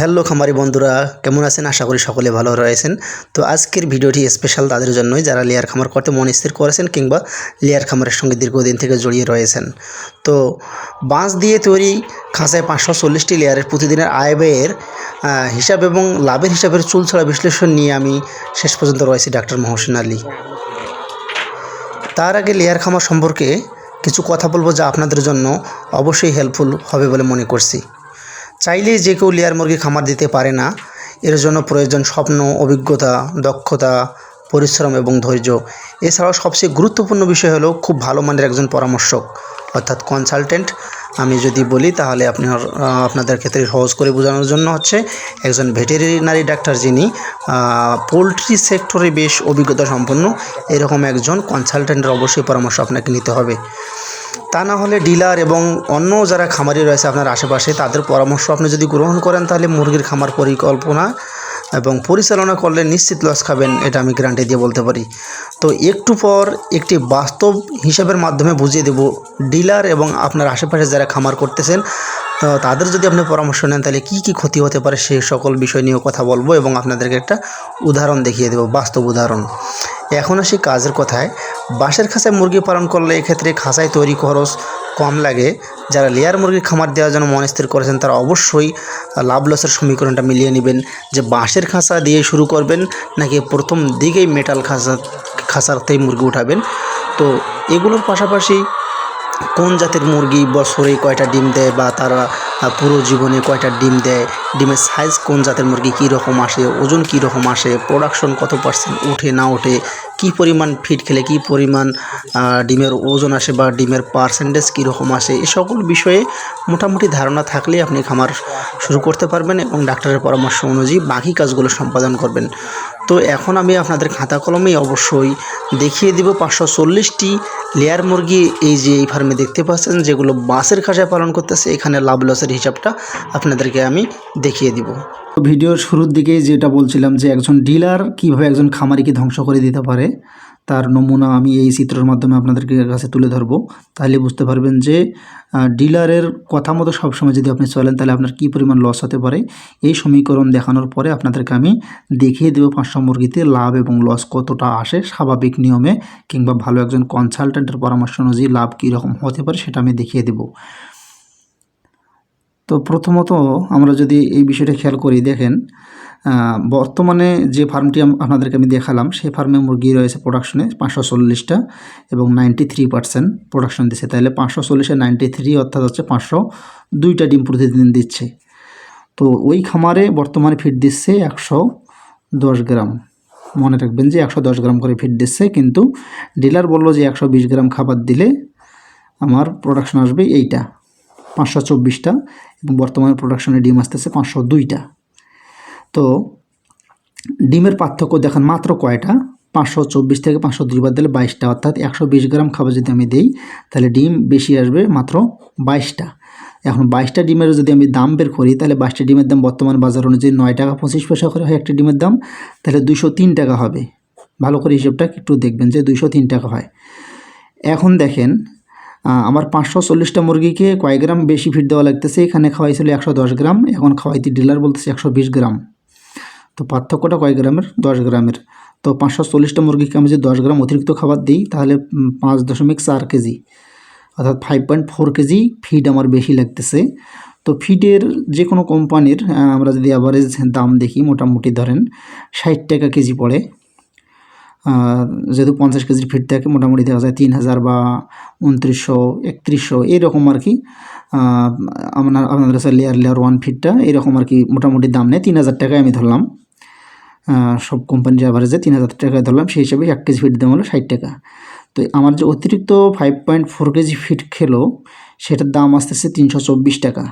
Hello খামারি বন্ধুরা, কেমন আছেন? আশা করি সকলে ভালো রয়েছেন। তো আজকের ভিডিওটি স্পেশাল তাদের জন্যই যারা লেয়ার খামার করতে মন স্থির করেছেন কিংবা লেয়ার খামারের সঙ্গে দীর্ঘদিন থেকে জড়িয়ে রয়েছেন। তো বাঁশ দিয়ে তৈরি খাঁচায় পাঁচশো চল্লিশটি লেয়ারের প্রতিদিনের আয় ব্যয়ের হিসাব এবং লাভের হিসাবের চুলছড়া বিশ্লেষণ নিয়ে আমি শেষ পর্যন্ত রয়েছি ডাক্তার মহসিন আলী। তার আগে লেয়ার খামার সম্পর্কে কিছু কথা বলব যা আপনাদের জন্য অবশ্যই হেল্পফুল হবে বলে মনে করছি। চাইলেই যে কেউ লেয়ার মুরগি খামার দিতে পারে না, এর জন্য প্রয়োজন স্বপ্ন, অভিজ্ঞতা, দক্ষতা, পরিশ্রম এবং ধৈর্য। এছাড়াও সবচেয়ে গুরুত্বপূর্ণ বিষয় হলো খুব ভালো মানের একজন পরামর্শক। অর্থাৎ কনসালটেন্ট আমি যদি বলি তাহলে আপনার আপনাদের ক্ষেত্রে সহজ করে বোঝানোর জন্য হচ্ছে একজন ভেটেরিনারি ডাক্তার যিনি পোলট্রি সেক্টরে বেশ অভিজ্ঞতা সম্পন্ন, এরকম একজন কনসালটেন্টের অবশ্যই পরামর্শ আপনাকে নিতে হবে। তা না হলে ডিলার এবং অন্য যারা খামারি রয়েছে আপনার আশেপাশে, তাদের পরামর্শ আপনি যদি গ্রহণ করেন তাহলে মুরগির খামার পরিকল্পনা এবং পরিচালনা করলে নিশ্চিত লস খাবেন, এটা আমি গ্যারান্টি দিয়ে বলতে পারি। তো একটু পর একটি বাস্তব হিসাবের মাধ্যমে বুঝিয়ে দেব, ডিলার এবং আপনার আশেপাশে যারা খামার করতেছেন তাদের যদি আপনি পরামর্শ নেন, তাহলে কী কী ক্ষতি হতে পারে সেই সকল বিষয় নিয়েও কথা বলব এবং আপনাদেরকে একটা উদাহরণ দেখিয়ে দেবো, বাস্তব উদাহরণ। এখন আসি কাজের কথায়। বাঁশের খাঁচায় মুরগি পালন করলে এক্ষেত্রে খাঁচায় তৈরি খরচ কম লাগে। যারা লেয়ার মুরগির খামার দেওয়ার জন্য মন স্থির করেছেন, তারা অবশ্যই লাভ লসের সমীকরণটা মিলিয়ে নেবেন। যে বাঁশের খাঁচা দিয়ে শুরু করবেন, নাকি প্রথম দিকেই মেটাল খাঁচা, খাঁচাতেই মুরগি উঠাবেন। তো এগুলোর পাশাপাশি কোন জাতের মুরগি বছরে কয়টা ডিম দেয় বা তারা পুরো জীবনে কয়টা ডিম দেয়, ডিমের সাইজ কোন জাতের মুরগি কী রকম আসে, ওজন কী রকম আসে প্রোডাকশন কত পার্সেন্ট ওঠে না ওঠে, কী পরিমাণ ফিট খেলে কী পরিমাণ ডিমের ওজন আসে বা ডিমের পার্সেন্টেজ কী রকম আসে এই সকল বিষয়ে মোটামুটি ধারণা থাকলে আপনি খামার শুরু করতে পারবেন এবং ডাক্তারের পরামর্শ অনুযায়ী বাকি কাজগুলো সম্পাদন করবেন। তো এখন আমি আপনাদের খাতা কলমেই অবশ্যই দেখিয়ে দিব পাঁচশো চল্লিশটি লেয়ার মুরগি এই যে এই ফার্মে দেখতে পাচ্ছেন, যেগুলো বাঁশের খাঁচায় পালন করতেছে, এখানে লাভ লসের হিসাবটা আপনাদেরকে আমি দেখিয়ে দিব। ভিডিওর শুরুর দিকেই যেটা বলছিলাম যে একজন ডিলার কীভাবে একজন খামারিকে ধ্বংস করে দিতে পারে তার নমুনা আমি এই চিত্রের মাধ্যমে আপনাদেরকে কাছে তুলে ধরবো। তাহলে বুঝতে পারবেন যে ডিলারের কথা মতো সবসময় যদি আপনি চলেন, তাহলে আপনার কী পরিমাণ লস হতে পারে? এই সমীকরণ দেখানোর পরে আপনাদেরকে আমি দেখিয়ে দেবো পাঁচশো মুরগিতে লাভ এবং লস কতটা আসে স্বাভাবিক নিয়মে কিংবা ভালো একজন কনসালটেন্টের পরামর্শ অনুযায়ী লাভ কীরকম হতে পারে সেটা আমি দেখিয়ে দেবো। তো প্রথমত আমরা যদি এই বিষয়টা খেয়াল করি, দেখেন বর্তমানে যে ফার্মটি আপনাদেরকে আমি দেখালাম, সেই ফার্মে মুরগি রয়েছে প্রোডাকশনে পাঁচশো চল্লিশটা এবং নাইনটি থ্রি পার্সেন্ট প্রোডাকশন দিচ্ছে। তাহলে পাঁচশো চল্লিশে নাইনটি থ্রি অর্থাৎ হচ্ছে পাঁচশো দুইটা ডিম প্রতিদিন দিচ্ছে। তো ওই খামারে বর্তমানে ফিড দিচ্ছে একশো দশ গ্রাম। মনে রাখবেন যে একশো দশ গ্রাম করে ফিড দিচ্ছে, কিন্তু ডিলার বলল যে একশো বিশ গ্রাম খাবার দিলে আমার প্রোডাকশন আসবে এইটা, পাঁচশো চব্বিশটা এবং বর্তমানে প্রোডাকশনে ডিম আসতেছে পাঁচশো দুইটা। তো ডিমের পার্থক্য দেখেন মাত্র কয়টা? পাঁচশো চব্বিশ থেকে পাঁচশো দুই বাদ দিলে বাইশটা, অর্থাৎ একশো বিশ গ্রাম খাবার যদি আমি দিই, তাহলে ডিম বেশি আসবে মাত্র বাইশটা। এখন বাইশটা ডিমের যদি আমি দাম বের করি, তাহলে বাইশটা ডিমের দাম বর্তমান বাজার অনুযায়ী নয় টাকা পঁচিশ পয়সা করে হয় একটা ডিমের দাম, তাহলে দুশো তিন টাকা হবে। ভালো করে হিসেবটা একটু দেখবেন যে দুশো তিন টাকা হয়। এখন দেখেন আমার পাঁচশো চল্লিশটা মুরগিকে কয় গ্রাম বেশি ফিড দেওয়া লাগতেছে? এখানে খাওয়াইছিল একশো দশ গ্রাম, এখন খাওয়াইতে ডিলার বলতেছে একশো বিশ গ্রাম। তো পার্থক্যটা কয় গ্রামের? দশ গ্রামের। তো পাঁচশো চল্লিশটা মুরগিকে আমি যদি দশ গ্রাম অতিরিক্ত খাবার দিই, তাহলে পাঁচ দশমিক চার কেজি। অর্থাৎ five point four kg feed আমার বেশি লাগতেছে। তো ফিডের যে কোনো কোম্পানির আমরা যদি অ্যাভারেজ দাম দেখি, মোটামুটি ধরেন ষাট টাকা কেজি পড়ে। যেহেতু পঞ্চাশ কেজির ফিট থাকে, মোটামুটি দেখা যায় তিন হাজার বা উনত্রিশশো, একত্রিশশো, এরকম আর কি। আপনার, আপনাদের লেয়ার লেয়ার ওয়ান ফিটটা এরকম আর কি মোটামুটি দাম নেয়। তিন হাজার টাকায় আমি ধরলাম। সব কোম্পানির অ্যাভারেজে তিন হাজার টাকায় ধরলাম, সেই হিসাবে এক কেজি ফিট দাম হলো ষাট টাকা। তো আমার যে অতিরিক্ত five point four kg feed খেলো, সেটার দাম আসতেছে তিনশো চব্বিশ টাকা।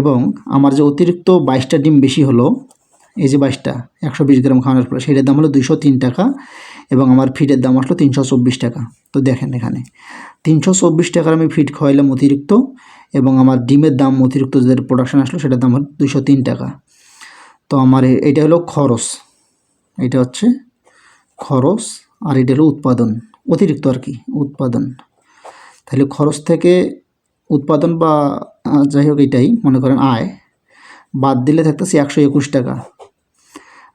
এবং আমার যে অতিরিক্ত বাইশটা ডিম বেশি হলো, এই যে বাইশটা, একশো বিশ গ্রাম খাওয়ানোর ফলে সেটার দাম হলো দুইশো তিন টাকা এবং আমার ফিডের দাম আসলো তিনশো চব্বিশ টাকা। তো দেখেন এখানে, তিনশো চব্বিশ টাকার আমি ফিড খাওয়াইলাম অতিরিক্ত এবং আমার ডিমের দাম অতিরিক্ত যাদের প্রোডাকশান আসলো, সেটার দাম হলো দুশো তিন টাকা। তো আমার এটা হলো খরচ। এটা হচ্ছে খরচ আর এটা হলো উৎপাদন, অতিরিক্ত আর কি, উৎপাদন। তাহলে খরচ থেকে উৎপাদন বা যাই হোক এটাই, মনে করেন আয়, বাদ দিলে থাকতেছে একশো একুশ টাকা।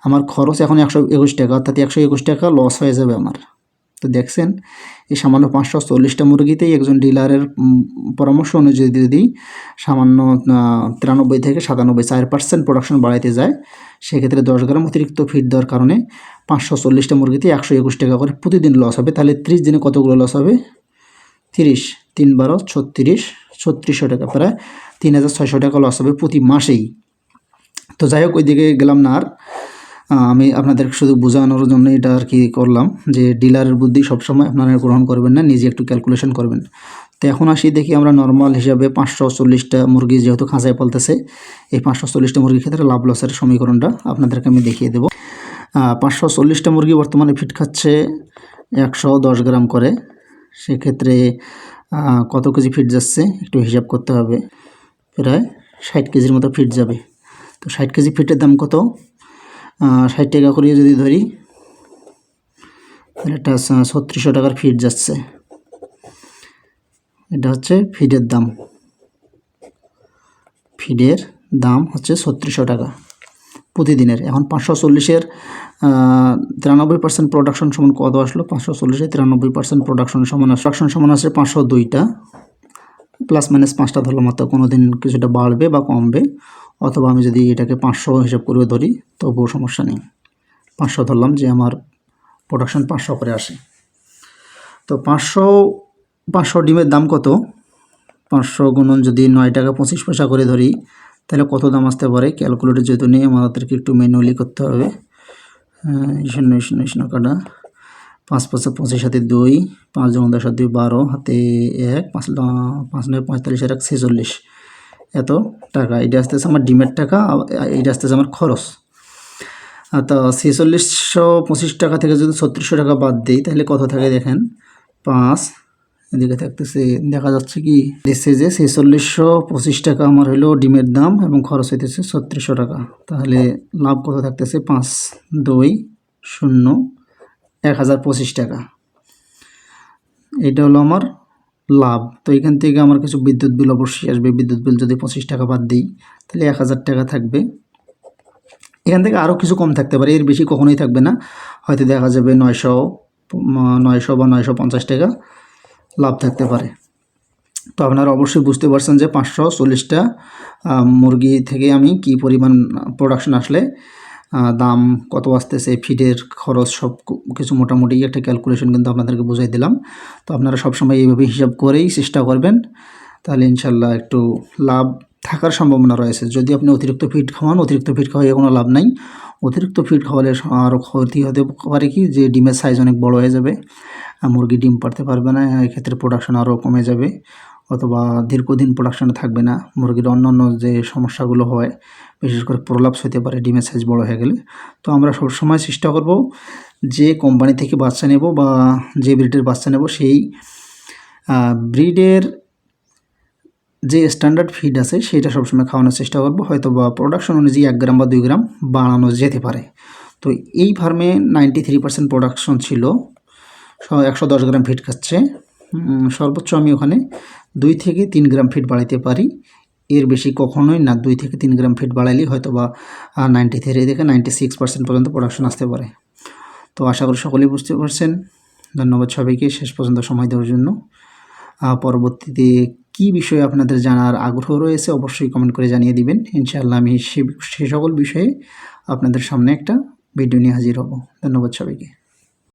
আমার খরচ এখন একশো একুশ টাকা, অর্থাৎ একশো একুশ টাকা লস হয়ে যাবে আমার। তো দেখছেন, এই সামান্য পাঁচশো চল্লিশটা মুরগিতেই একজন ডিলারের পরামর্শ অনুযায়ী যদি সামান্য তিরানব্বই থেকে সাতানব্বই, চার পার্সেন্ট প্রোডাকশন বাড়াইতে যায়। সেক্ষেত্রে দশ গ্রাম অতিরিক্ত ফিড দেওয়ার কারণে পাঁচশো চল্লিশটা মুরগিতে একশো একুশ টাকা করে প্রতিদিন লস হবে। তাহলে ত্রিশ দিনে কতগুলো লস হবে? তিরিশ, তিন বারো, ছত্রিশ, ছত্রিশশো টাকা, প্রায় তিন হাজার ছয়শো টাকা লস হবে প্রতি মাসেই। তো যাই হোক, ওইদিকে গেলাম না আর। আমি আপনাদের শুধু বোঝানোর জন্য এটা আর কি করলাম যে ডিলারের বুদ্ধি সবসময় আপনারা গ্রহণ করবেন না, নিজে একটু ক্যালকুলেশন করবেন। তো এখন আসি, দেখি আমরা নর্মাল হিসাবে পাঁচশো চল্লিশটা মুরগি যেহেতু খাঁচায় পালতেছে, এই পাঁচশো চল্লিশটা মুরগির ক্ষেত্রে লাভ লসের সমীকরণটা আপনাদেরকে আমি দেখিয়ে দেবো। পাঁচশো চল্লিশটা মুরগি বর্তমানে ফিট খাচ্ছে একশো দশ গ্রাম করে, সেক্ষেত্রে কত কেজি ফিট যাচ্ছে একটু হিসাব করতে হবে। প্রায় ষাট কেজির মতো ফিট যাবে। তো ষাট কেজি ফিটের দাম কত? ষাট টাকা করে যদি ধরি এটা ছত্রিশশো টাকার ফিট যাচ্ছে। এটা হচ্ছে ফিডের দাম। ফিডের দাম হচ্ছে ছত্রিশশো টাকা প্রতিদিনের। এখন পাঁচশো চল্লিশের তিরানব্বই পার্সেন্ট প্রোডাকশন সমান কত আসলো? পাঁচশো চল্লিশে তিরানব্বই পার্সেন্ট প্রোডাকশন সমান প্রোডাকশন সমান আছে পাঁচশো দুইটা। প্লাস মাইনাস পাঁচটা ধরলাম মাত্র কোনো দিন কিছুটা বাড়বে বা কমবে। অথবা আমি যদি এটাকে পাঁচশো হিসাব করে ধরি, তবুও সমস্যা নেই। পাঁচশো ধরলাম যে আমার প্রোডাকশন পাঁচশো করে আসে। তো পাঁচশো পাঁচশো ডিমের দাম কত? পাঁচশো গুণন যদি নয় টাকা পঁচিশ পয়সা করে ধরি, তাহলে কত দাম আসতে পারে? ক্যালকুলেটর যেহেতু নেই, আমাদেরকে একটু ম্যানুয়ালি করতে হবে। শূন্য শূন্য শূন্য কাটা। পাঁচ পাঁচশো পঁচিশ হাতে দুই, পাঁচ জন দশ হাতে বারো, হাতে এক, পাঁচ পাঁচ নয়, পঁয়তাল্লিশ, এক ছেচল্লিশ। এত টাকা। এটা আসতেছে আমার ডিমের টাকা এটা আসতেছে আমার খরচ। তো ছেচল্লিশশো পঁচিশ টাকা থেকে যদি ছত্রিশশো টাকা বাদ দিই, তাহলে কত থাকে দেখেন? পাঁচ, এদিকে থাকতেছে, দেখা যাচ্ছে কি দেখছে যে ছেচল্লিশশো পঁচিশ টাকা আমার হলো ডিমের দাম এবং খরচ হইতেছে ছত্রিশশো টাকা। তাহলে লাভ কত থাকতেছে? পাঁচ, দুই, শূন্য এক হাজার পঁচিশ টাকা। এটা হলো আমার লাভ। তো এখান থেকে আমার কিছু বিদ্যুৎ বিল অবশ্যই আসবে। বিদ্যুৎ বিল যদি পঁচিশ টাকা বাদ দিই, তাহলে এক হাজার টাকা থাকবে। এখান থেকে আরও কিছু কম থাকতে পারে। এর বেশি কখনোই থাকবে না। হয়তো দেখা যাবে নয়শো নয়শো বা নয়শো পঞ্চাশ টাকা লাভ থাকতে পারে। তো আপনারা অবশ্যই বুঝতে পারছেন যে পাঁচশো চল্লিশটা মুরগি থেকে আমি কি পরিমাণ প্রোডাকশন আসলে দাম কত আসতেছে ফিডের খরচ সব কিছু মোটামুটি একটা ক্যালকুলেশন কিন্তু আপনাদেরকে বুঝাই দিলাম। তো আপনারা সবসময় এইভাবে হিসাব করেই চেষ্টা করবেন। তাহলে ইনশাল্লাহ একটু লাভ থাকার সম্ভাবনা রয়েছে। যদি আপনি অতিরিক্ত ফিড খাওয়ান, অতিরিক্ত ফিড খাওয়াই কোনো লাভ নাই। অতিরিক্ত ফিড খাওয়ালে আরও ক্ষতি হতে পারে কি? যে ডিমের সাইজ অনেক বড় হয়ে যাবে। মুরগি ডিম পারতে পারবে না, এক্ষেত্রে প্রোডাকশন আরও কমে যাবে। অথবা দীর্ঘদিন প্রোডাকশনে থাকবে না, মুরগির অন্য অন্য যে সমস্যাগুলো হয়, বিশেষ করে প্রলাপস হতে পারে, ডিমের সাইজ বড় হয়ে গেলে। তো আমরা সবসময় চেষ্টা করব যে কোম্পানি থেকে বাচ্চা নেব বা যে ব্রিডের বাচ্চা নেব, সেই ব্রিডের যে স্ট্যান্ডার্ড ফিড আছে, সেটা সবসময় খাওয়ানোর চেষ্টা করব। হয়তো বা প্রোডাকশন অনুযায়ী এক গ্রাম বা দুই গ্রাম বাড়ানো যেতে পারে। তো এই ফার্মে নাইনটি থ্রি পার্সেন্ট প্রোডাকশন ছিল একশো দশ গ্রাম ফিড খাচ্ছে। সর্বোচ্চ আমি ওখানে দুই থেকে তিন গ্রাম ফিট বাড়াইতে পারি। এর বেশি কখনোই না, দুই থেকে তিন গ্রাম ফিট বাড়াইলে হয়তো বা নাইনটি থ্রি থেকে নাইনটি সিক্স পার্সেন্ট পর্যন্ত প্রোডাকশন আসতে পারে। তো আশা করি সকলেই বুঝতে পারছেন। ধন্যবাদ সবাইকে, শেষ পর্যন্ত সময় দেওয়ার জন্য। পরবর্তীতে কী বিষয়ে আপনাদের জানার আগ্রহ রয়েছে অবশ্যই কমেন্ট করে জানিয়ে দিবেন। ইনশাআল্লাহ আমি সে সে সকল বিষয়ে আপনাদের সামনে একটা ভিডিও নিয়ে হাজির হব। ধন্যবাদ সবাইকে।